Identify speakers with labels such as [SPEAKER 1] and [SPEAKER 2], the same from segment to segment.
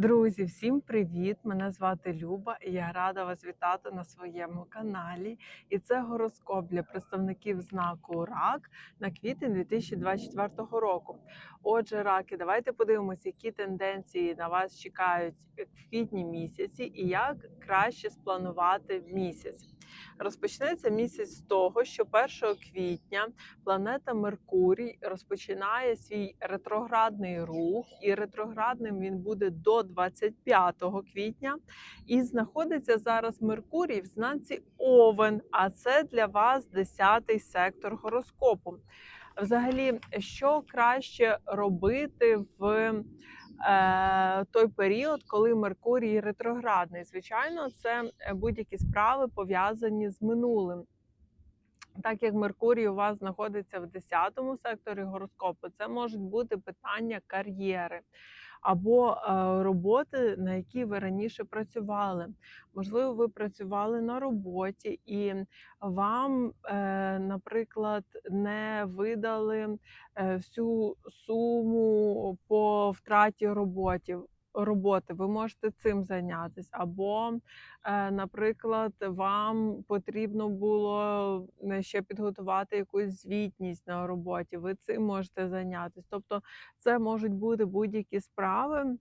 [SPEAKER 1] Друзі, всім привіт! Мене звати Люба і я рада вас вітати на своєму каналі. І це гороскоп для представників знаку РАК на квітень 2024 року. Отже, раки, давайте подивимося, які тенденції на вас чекають в квітні місяці і як краще спланувати місяць. Розпочнеться місяць з того, що 1 квітня планета Меркурій розпочинає свій ретроградний рух, і ретроградним він буде до 25 квітня. І знаходиться зараз Меркурій в знаці Овен. А це для вас 10-й сектор гороскопу. Взагалі, що краще робити в той період, коли Меркурій ретроградний? Звичайно, це е, будь-які справи пов'язані з минулим. Так як Меркурій у вас знаходиться в 10 секторі гороскопу, це можуть бути питання кар'єри або е, роботи, на які ви раніше працювали. Можливо, ви працювали на роботі, і вам, е, наприклад, не видали е, всю суму по втраті роботі. Роботи, ви можете цим зайнятися, або, е, наприклад, вам потрібно було е, ще підготувати якусь звітність на роботі. Ви цим можете зайнятися. Тобто, це можуть бути будь-які справи,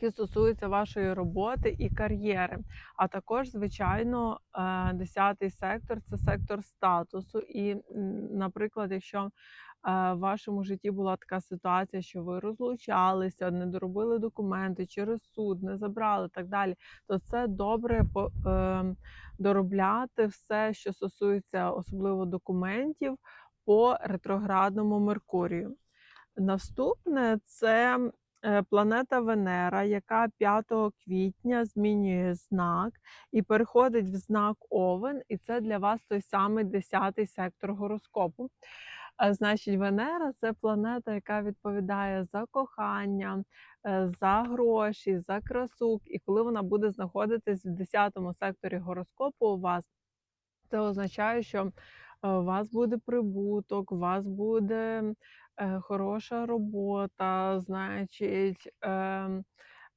[SPEAKER 1] які стосуються вашої роботи і кар'єри. А також, звичайно, е, 10-й сектор це сектор статусу. І, наприклад, якщо е, в вашому житті була така ситуація, що ви розлучалися, не доробили документи через суд, не забрали так далі, то це добре е, доробляти все, що стосується особливо документів по ретроградному Меркурію. Наступне це планета Венера, яка 5 квітня змінює знак і переходить в знак Овен, і це для вас той самий 10-й сектор гороскопу. Е, Значить, Венера це планета, яка відповідає за кохання, е, за гроші, за красу. І коли вона буде знаходитись в 10 секторі гороскопу у вас, це означає, що е, у вас буде прибуток, у вас буде е, хороша робота, значить,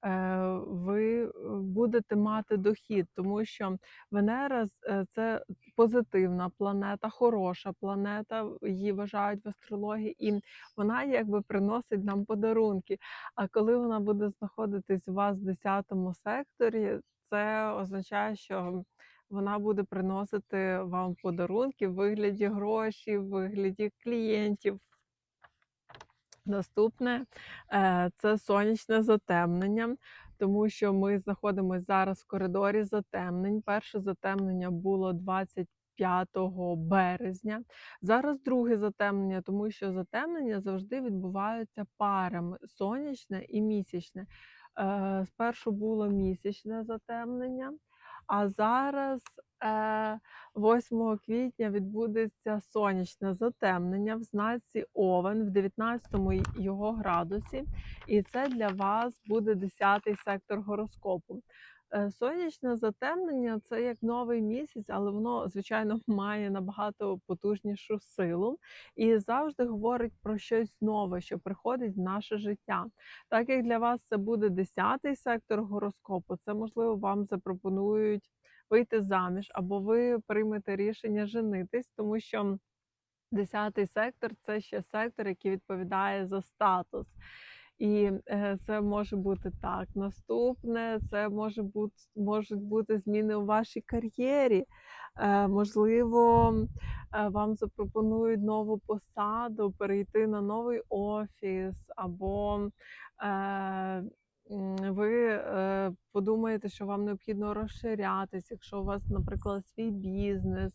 [SPEAKER 1] е, ви е, будете мати дохід, тому що Венера е, це позитивна планета, хороша планета, її вважають в астрології, і вона якби приносить нам подарунки. А коли вона буде знаходитись у вас в 10 секторі, це означає, що вона буде приносити вам подарунки в вигляді грошей, в вигляді клієнтів. Наступне е, це сонячне затемнення, тому що ми знаходимося зараз в коридорі затемнень. Перше затемнення було 25 березня. Зараз друге затемнення, тому що затемнення завжди відбуваються парами сонячне і місячне. Е, Спершу було місячне затемнення, а зараз. Е, 8 квітня відбудеться сонячне затемнення в знаці Овен в 19 його градусі, і це для вас буде 10-й сектор гороскопу. Е, Сонячне затемнення це як новий місяць, але воно, звичайно, має набагато потужнішу силу і завжди говорить про щось нове, що приходить в наше життя. Так як для вас це буде 10-й сектор гороскопу, це можливо вам запропонують вийти заміж, або ви приймете рішення женитись, тому що 10-й сектор це ще сектор, який відповідає за статус. І е, це може бути так. Наступне це може бути можуть бути зміни у вашій кар'єрі. Е, можливо, е, вам запропонують нову посаду, перейти на новий офіс, або ви е, подумаєте, що вам необхідно розширятись, якщо у вас, наприклад, свій бізнес,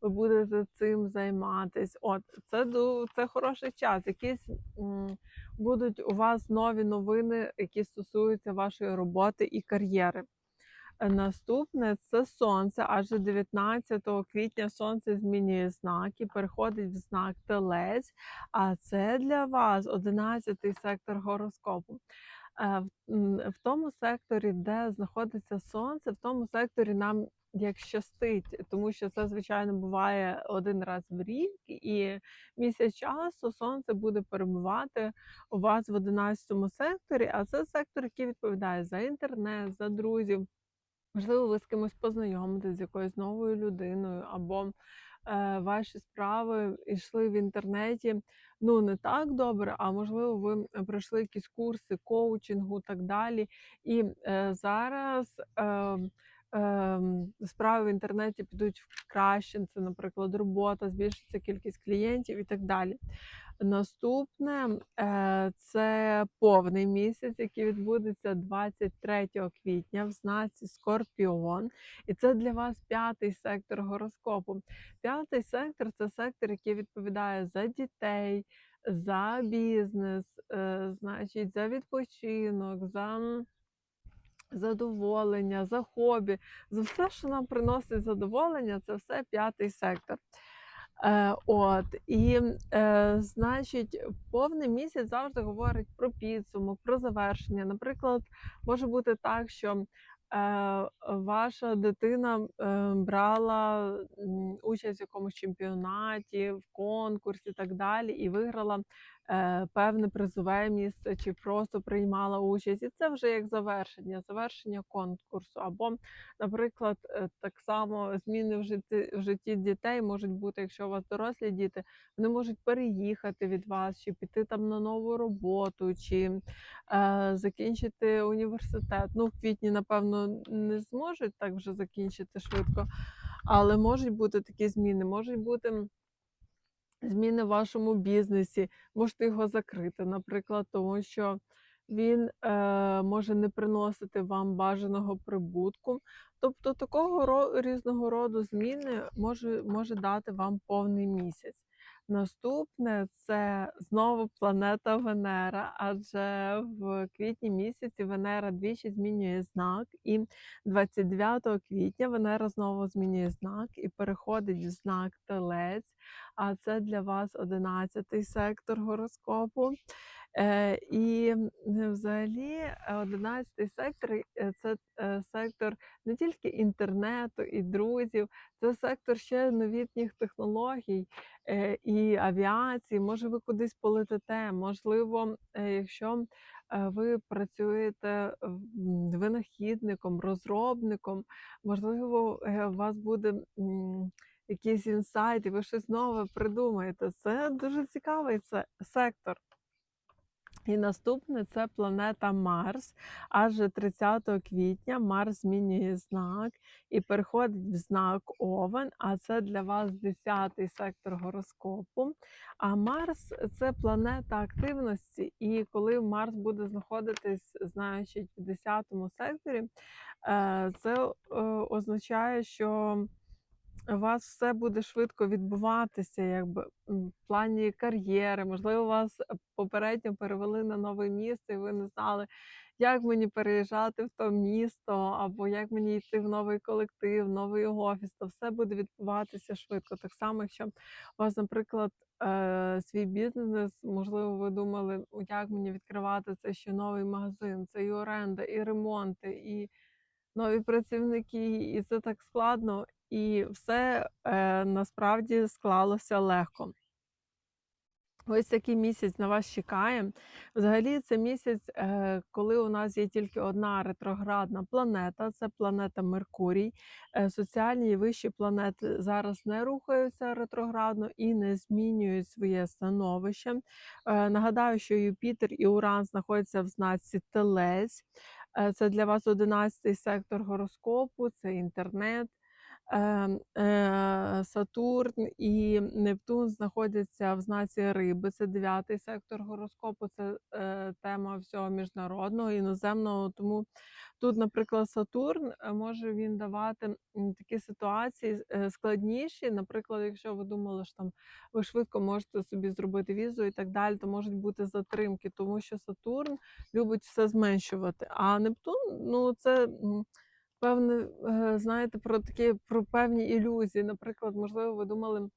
[SPEAKER 1] ви будете цим займатись. От це це хороший час. Якісь будуть у вас нові новини, які стосуються вашої роботи і кар'єри. Е, Наступне це сонце, адже 19 квітня сонце змінює знак і переходить в знак Телець. А це для вас 11-й сектор гороскопу. В, тому секторі, де знаходиться сонце, в тому секторі нам як щастить, тому що це, звичайно, буває один раз в рік, і місяць часу сонце буде перебувати у вас в 11 секторі, а це сектор, який відповідає за інтернет, за друзів. Можливо, ви з кимось познайомитесь, з якоюсь новою людиною, або ваші справи йшли в інтернеті ну не так добре, а можливо, ви е, пройшли якісь курси коучингу, так далі. І е, зараз е, е, справи в інтернеті підуть в краще. Це, наприклад, робота, збільшиться кількість клієнтів і так далі. Наступне е, це повний місяць, який відбудеться 23 квітня в знаці Скорпіон. І це для вас п'ятий сектор гороскопу. П'ятий сектор це сектор, який відповідає за дітей, за бізнес, е, значить, за відпочинок, за задоволення, за хобі, за все, що нам приносить задоволення, це все п'ятий сектор. Е, от і е, значить, повний місяць завжди говорить про підсумок, про завершення. Наприклад, може бути так, що е, ваша дитина е, брала участь в якомусь чемпіонаті, в конкурсі і так далі, і виграла певне призове місце, чи просто приймала участь. І це вже як завершення, завершення конкурсу. Або, наприклад, е, так само зміни в житті в житті дітей можуть бути, якщо у вас дорослі діти, вони можуть переїхати від вас, чи піти там на нову роботу, чи е, закінчити університет. Ну, в квітні, напевно, не зможуть так вже закінчити швидко, але можуть бути такі зміни, можуть бути. Зміни в вашому бізнесі, можете його закрити, наприклад, тому що він е, може не приносити вам бажаного прибутку. Тобто такого різного роду зміни може, може дати вам повний місяць. Наступне це знову планета Венера, адже в квітні місяці Венера двічі змінює знак, і 29 квітня Венера знову змінює знак і переходить в знак Телець а це для вас одинадцятий сектор гороскопу. І взагалі е, одинадцятий сектор е, це е, сектор не тільки інтернету і друзів, це сектор ще новітніх технологій е, і авіації. Може, ви кудись полетите, можливо, е, якщо е, ви працюєте винахідником, розробником, можливо, у вас буде. якісь інсайти, ви щось нове придумаєте. Це дуже цікавий це сектор. І наступне це планета Марс. Адже 30 квітня Марс змінює знак і переходить в знак Овен, а це для вас 10-й сектор гороскопу. А Марс це планета активності, і коли Марс буде знаходитись, значить, в 10-му секторі, е, це е, означає, що у вас все буде швидко відбуватися, якби в плані кар'єри. Можливо, вас е, попередньо перевели на нове місце, і ви не знали, як мені переїжджати в то місто, або як мені йти в новий колектив, новий офіс. То все буде відбуватися швидко. Так само, якщо у вас, наприклад, е, свій бізнес, можливо, ви думали, «О, як мені відкривати це ще новий магазин, це і оренда, і ремонти, і нові працівники, і це так складно, і все е, насправді склалося легко. Ось такий місяць на вас чекає. Взагалі, це місяць, е, коли у нас є тільки одна ретроградна планета, це планета Меркурій. Е, Соціальні і вищі планети зараз не рухаються ретроградно і не змінюють своє становище. Е, Нагадаю, що Юпітер і Уран знаходяться в знаці Телець. Е, Це для вас 11 сектор гороскопу, це інтернет. Ем, е, Сатурн і Нептун знаходяться в знаці Риби. Це дев'ятий сектор гороскопу. Це е, тема всього міжнародного іноземного. Тому тут, наприклад, Сатурн е, може він давати такі ситуації складніші. Наприклад, якщо ви думали, що там ви швидко можете собі зробити візу і так далі, то можуть бути затримки, тому що Сатурн любить все зменшувати. А Нептун, ну це. Певне, е, знаєте, про такі про певні ілюзії. Наприклад, можливо, ви думали,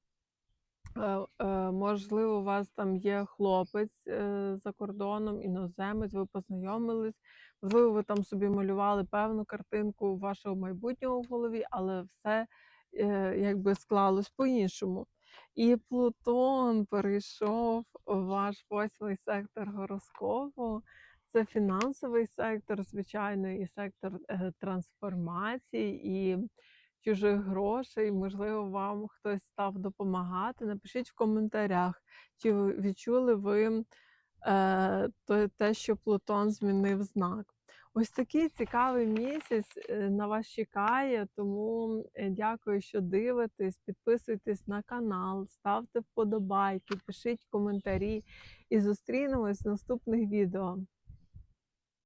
[SPEAKER 1] Е, е, Можливо, у вас там є хлопець за кордоном, іноземець, ви познайомились. Можливо, ви там собі малювали певну картинку вашого майбутнього в голові, але все якби склалось по-іншому. І Плутон перейшов у ваш восьмий сектор гороскопу. Це фінансовий сектор, звичайно, і сектор е, трансформації і чужих грошей. Можливо, вам хтось став допомагати. Напишіть в коментарях, чи відчули ви е, те, що Плутон змінив знак. Ось такий цікавий місяць е, на вас чекає, тому дякую, що дивитесь. Підписуйтесь на канал, ставте вподобайки, пишіть коментарі і зустрінемось в наступних відео.